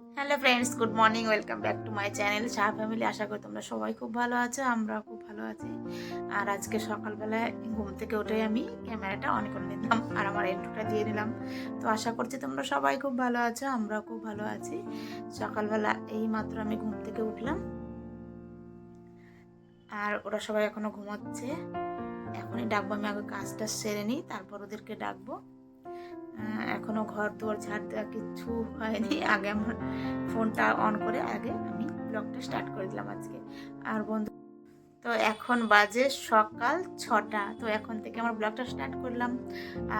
Hello friends, good morning, welcome back to my channel Shah family. আশা করি তোমরা সবাই খুব ভালো আছো আমরা খুব ভালো আছি। আর আজকে সকালবেলায় ঘুম থেকে উঠে আমি ক্যামেরাটা অন করে নিলাম আর আমার এন্টুটা দিয়ে নিলাম। তো আশা করছি তোমরা সবাই খুব ভালো আছো আমরা খুব ভালো আছি। সকালবেলা এই মাত্র আমি ঘুম থেকে উঠলাম। আর ওরা সবাই এখনও ঘুমাচ্ছে। এখনই ডাকবো, আমি আগে কাজটা সেরে নিই, তারপর ওদেরকে ডাকবো। আহ, এখনও ঘর দুয়ার ঝাড় দেওয়া কিচ্ছু হয়নি। আগে আমার ফোনটা অন করে আগে আমি ব্লগটা স্টার্ট করে দিলাম আজকে। আর বন্ধু তো এখন বাজে সকাল ছটা। তো এখন থেকে আমার ব্লগটা স্টার্ট করলাম।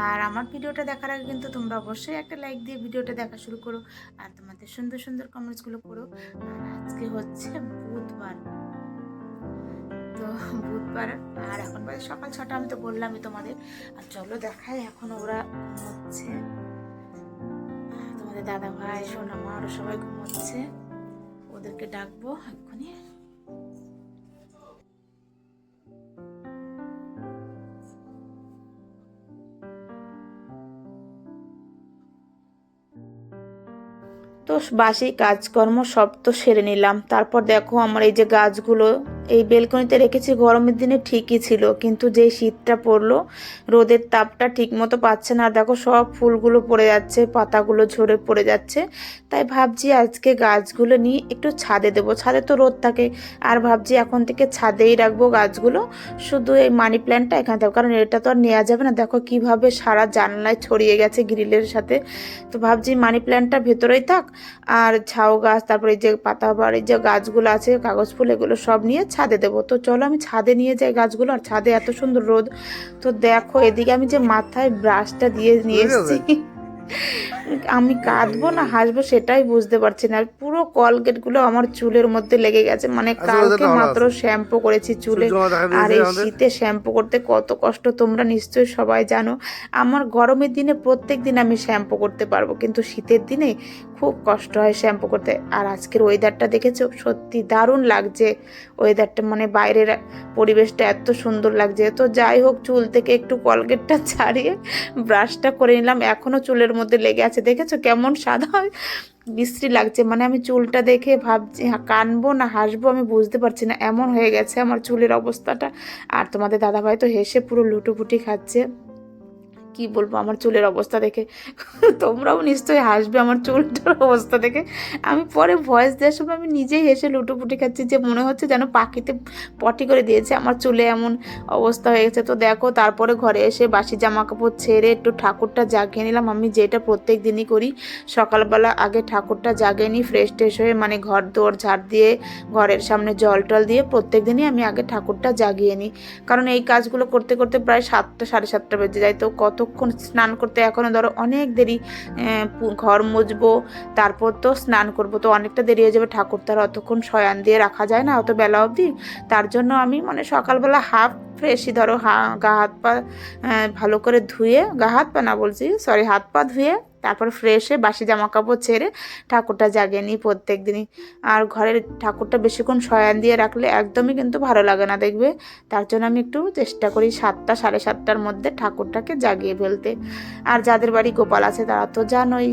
আর আমার ভিডিওটা দেখার আগে কিন্তু তোমরা অবশ্যই একটা লাইক দিয়ে ভিডিওটা দেখা শুরু করো। আর তোমাদের সুন্দর সুন্দর কমেন্টসগুলো করো আজকে হচ্ছে বুধবার। তো বুধবার। আর এখন বাজে সকাল ছটা, আমি তো বললামই তোমাদের। আর চলো দেখাই, এখন ওরা ঘুমোচ্ছে। তোমাদের দাদা ভাই, সোনা মা, ওরা সবাই ঘুমোচ্ছে। ওদেরকে ডাকবো এক্ষুনি। তো বাসি কাজকর্ম সব তো সেরে নিলাম। তারপর দেখো আমার এই যে গাছগুলো এই বেলকনিতে রেখেছি, গরমের দিনে ঠিকই ছিল, কিন্তু যেই শীতটা পড়ল, রোদের তাপটা ঠিক মতো পাচ্ছে না। দেখো, সব ফুলগুলো পড়ে যাচ্ছে, পাতাগুলো ঝরে পড়ে যাচ্ছে। তাই ভাবছি আজকে গাছগুলো নিয়ে একটু ছাদে দেবো। ছাদে তো রোদ থাকে, আর ভাবছি এখন থেকে ছাদেই রাখব গাছগুলো। শুধু এই মানি প্ল্যান্টটা এখানে দেবো কারণ এটা তো আর নেওয়া যাবে না। দেখো কীভাবে সারা জানলায় ছড়িয়ে গেছে গ্রিলের সাথে। তো ভাবছি মানি প্ল্যান্টটা ভেতরেই থাক, আর ঝাউ গাছ, তারপরে যে পাতা বাড়ির যে গাছগুলো আছে, কাগজ ফুল, এগুলো সব নিয়ে ছাদে দেবো। তো চলো আমি ছাদে নিয়ে যাই গাছগুলো আর ছাদে এত সুন্দর রোদ। তো দেখো এদিকে আমি যে মাথায় ব্রাশটা দিয়ে নিয়ে এসেছি। আমি কাঁদবো না হাসবো সেটাই বুঝতে পারছি না। আর পুরো কলগেটগুলো আমার চুলের মধ্যে লেগে গেছে। মানে আচ্ছা, কালকে মাত্র শ্যাম্পু করেছি চুলে আর এই শীতে শ্যাম্পু করতে কত কষ্ট তোমরা নিশ্চয়ই সবাই জানো। আমার গরমের দিনে প্রত্যেক দিন আমি শ্যাম্পু করতে পারব কিন্তু শীতের দিনে খুব কষ্ট হয় শ্যাম্পু করতে। আর আজকের ওয়েদারটা দেখেছ? সত্যি দারুণ লাগছে। ওয়েদারটা মানে বাইরের পরিবেশটা এত সুন্দর লাগছে। তো যাই হোক চুল থেকে একটু কলগেটটা ছাড়িয়ে ব্রাশটা করে নিলাম। এখনও চুলের মধ্যে লেগে আছে। দেখেছ কেমন সাদা বিশ্রী লাগছে। মানে আমি চুলটা দেখে ভাবছি কানবো না হাসবো আমি বুঝতে পারছি না। এমন হয়ে গেছে আমার চুলের অবস্থাটা। আর তোমাদের দাদাভাই তো হেসে পুরো লুটোপুটি খাচ্ছে। কি বলব, আমার চুলের অবস্থা দেখে। তোমরাও নিশ্চয়ই হাসবে আমার চুলটার অবস্থা দেখে। আমি পরে ভয়েস দেওয়ার সময় আমি নিজেই হেসে লুটোপুটি খাচ্ছি যে মনে হচ্ছে যেন পাখিতে পটি করে দিয়েছে। আমার চুলে এমন অবস্থা হয়ে গেছে। তো দেখো, তারপরে ঘরে এসে বাসি জামা কাপড় ছেড়ে একটু ঠাকুরটা জাগিয়ে নিলাম। আমি যেটা প্রত্যেক দিনই করি, সকালবেলা আগে ঠাকুরটা জাগিয়ে নিই ফ্রেশ ট্রেশ হয়ে মানে ঘর দোর ঝাড় দিয়ে, ঘরের সামনে জল টল দিয়ে প্রত্যেক দিনই আমি আগে ঠাকুরটা জাগিয়ে নিই। কারণ এই কাজগুলো করতে করতে প্রায় সাতটা, সাড়ে সাতটা বেজে যায়। তো কতক্ষণ স্নান করতে এখনও ধরো অনেক দেরি ঘর মুজবো তারপর তো স্নান করব, তো অনেকটা দেরি হয়ে যাবে ঠাকুর তার অতক্ষণ শয়ান দিয়ে রাখা যায় না, অত বেলা অবধি। তার জন্য আমি মানে সকালবেলা হাফ ফ্রেশই ধরো হা, গা হাত পা ভালো করে ধুয়ে, গা হাত পা না বলছি সরি হাত পা ধুয়ে তারপর ফ্রেশে বাসি জামা কাপড় ছেড়ে ঠাকুরটা জাগিয়ে নিই প্রত্যেক দিনই আর ঘরের ঠাকুরটা বেশিক্ষণ শয়ান দিয়ে রাখলে একদমই কিন্তু ভালো লাগে না দেখবে। তার জন্য আমি একটু চেষ্টা করি সাতটা, সাড়ে সাতটার মধ্যে ঠাকুরটাকে জাগিয়ে ফেলতে। আর যাদের বাড়ি গোপাল আছে তারা তো জানোই।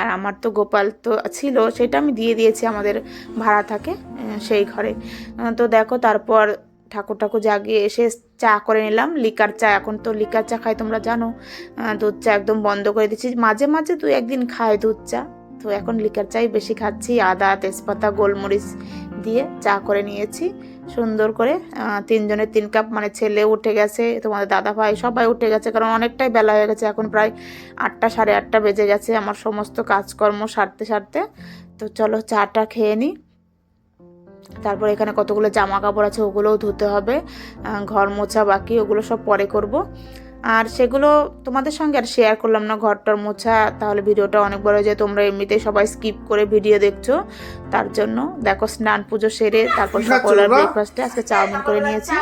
আর আমার তো গোপাল তো ছিল, সেটা আমি দিয়ে দিয়েছি আমাদের ভাড়া থাকে সেই ঘরে। তো দেখো তারপর ঠাকুর ঠাকুর জাগিয়ে এসে চা করে নিলাম। লিকার চা, এখন তো লিকার চা খাই, তোমরা জানো। দুধ চা একদম বন্ধ করে দিচ্ছি। মাঝে মাঝে দু একদিন খায় দুধ চা। তো এখন লিকার চাই বেশি খাচ্ছি। আদা, তেজপাতা, গোলমরিচ দিয়ে চা করে নিয়েছি। সুন্দর করে তিনজনের তিন কাপ মানে ছেলে উঠে গেছে, তোমাদের দাদা ভাই সবাই উঠে গেছে, কারণ অনেকটাই বেলা হয়ে গেছে। এখন প্রায় আটটা, সাড়ে আটটা বেজে গেছে আমার সমস্ত কাজকর্ম সারতে সারতে। তো চলো চাটা খেয়ে নিই তারপর এখানে কতগুলো জামা কাপড় আছে ওগুলোও ধুতে হবে ঘর মোছা বাকি ওগুলো সব পরে করব। আর সেগুলো তোমাদের সঙ্গে আর শেয়ার করলাম না ঘরটার মোছা তাহলে ভিডিওটা অনেক বড় হয়ে যায় তোমরা এমনিতেই সবাই স্কিপ করে ভিডিও দেখছ। তার জন্য দেখো স্নান পুজো সেরে তারপর খাচ্ছো ব্রেকফাস্টে আজকে চাউমিন করে নিয়েছি।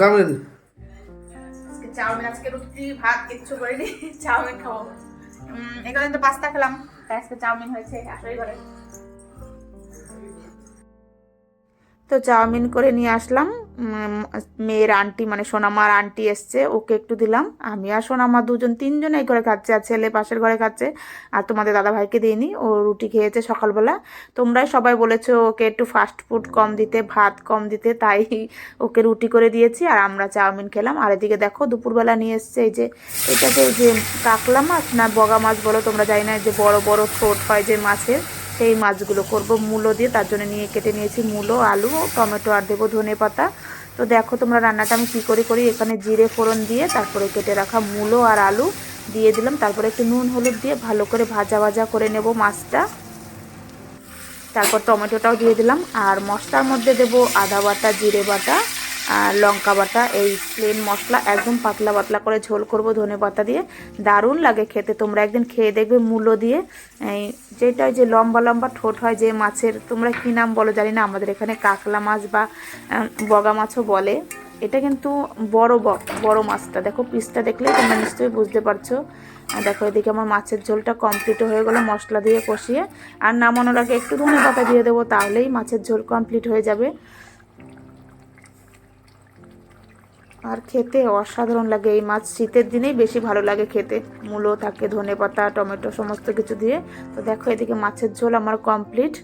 চাউমিন আজকে চাউমিন আজকে রুটি ভাত কিচ্ছু করিনি চাউমিন খাব। এখানে তো পাস্তা খেলাম তাই আজকে চাউমিন হয়েছে আসলে ঘরে তো চাউমিন করে নিয়ে আসলাম। মেয়ের আন্টি মানে সোনামার আন্টি এসছে, ওকে একটু দিলাম। আমি আর সোনামা দুজন, তিনজনেই ঘরে খাচ্ছে, আর ছেলে পাশের ঘরে খাচ্ছে। আর তোমাদের দাদা ভাইকে দিইনি, ও রুটি খেয়েছে সকালবেলা। তোমরাই সবাই বলেছ ওকে একটু ফাস্ট ফুড কম দিতে, ভাত কম দিতে, তাই ওকে রুটি করে দিয়েছি, আর আমরা চাউমিন খেলাম। আর এদিকে দেখো, দুপুরবেলা নিয়ে এসছে এই যে এটাকে এই যে কাকলা মাছ না বগা মাছ বলো তোমরা জানি না যে বড় বড় ঠোঁট হয় যে মাছের সেই মাছগুলো করব, মূলো দিয়ে। তার জন্য নিয়ে কেটে নিয়েছি মূলো, আলু, টমেটো আর দেবো ধনে পাতা। তো দেখো তোমরা রান্নাটা আমি কী করে করি? এখানে জিরে ফোড়ন দিয়ে তারপরে কেটে রাখা মূলো আর আলু দিয়ে দিলাম। তারপরে একটু নুন, হলুদ দিয়ে ভালো করে ভাজা ভাজা করে নেব মাছটা। তারপর টমেটোটাও দিয়ে দিলাম। আর মশলার মধ্যে দেব আদা বাটা, জিরে বাটা। আর লঙ্কা বাটা, এই প্লেন মশলা, একদম পাতলা পাতলা করে ঝোল করব ধনে পাতা দিয়ে। দারুণ লাগে খেতে, তোমরা একদিন খেয়ে দেখবে মূলো দিয়ে। এই যেটা যে লম্বা লম্বা ঠোঁট হয় যে মাছের, তোমরা কী নাম বলো জানি না, আমাদের এখানে কাকলা মাছ বা বগা মাছও বলে। এটা কিন্তু বড় বড় মাছটা, দেখো পিসটা দেখলেই তোমরা নিশ্চয়ই বুঝতে পারছ। দেখো এদিকে আমার মাছের ঝোলটা কমপ্লিট হয়ে গেলো মশলা দিয়ে কষিয়ে। আর নামানোর আগে একটু ধনে পাতা দিয়ে দেবো, তাহলেই মাছের ঝোল কমপ্লিট হয়ে যাবে। আর খেতে অসাধারণ লাগে। এই মাছ শীতের দিনেই বেশি ভালো লাগে খেতে। মূলো থাকে, ধনে পাতা, টমেটো সমস্ত কিছু দিয়ে। তো দেখো এদিকে মাছের ঝোল আমার কমপ্লিট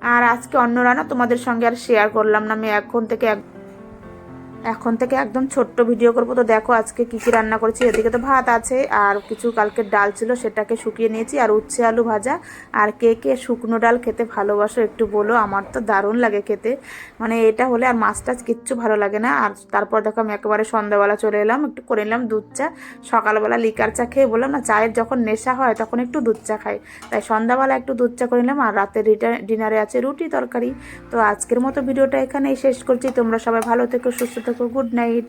আর আজকে অন্য রান্না তোমাদের সঙ্গে আর শেয়ার করলাম না। আমি এখন থেকে এক- এখন থেকে একদম ছোট্ট ভিডিও করব। তো দেখো আজকে কি কি রান্না করেছি। এদিকে তো ভাত আছে, আর কিছু কালকে ডাল ছিল, সেটাকে শুকিয়ে নিয়েছি, আর উচ্ছে আলু ভাজা। আর কে কে শুকনো ডাল খেতে ভালোবাসো একটু বলো, আমার তো দারুণ লাগে খেতে। মানে এটা হলে আর মাছ টাছ কিচ্ছু ভালো লাগে না। আর তারপর দেখো আমি একেবারে সন্ধ্যাবেলা চলে এলাম, একটু করে নিলাম দুধ চা। সকালবেলা লিকার চা খেয়ে বললাম, না, চায়ের যখন নেশা হয় তখন একটু দুধ চা খাই। তাই সন্ধ্যাবেলা একটু দুধ চা করে নিলাম, আর রাতে ডিনারে আছে রুটি তরকারি। তো আজকের মতো ভিডিওটা এখানেই শেষ করছি। তোমরা সবাই ভালো থেকো, সুস্থ থেকো গুড নাইট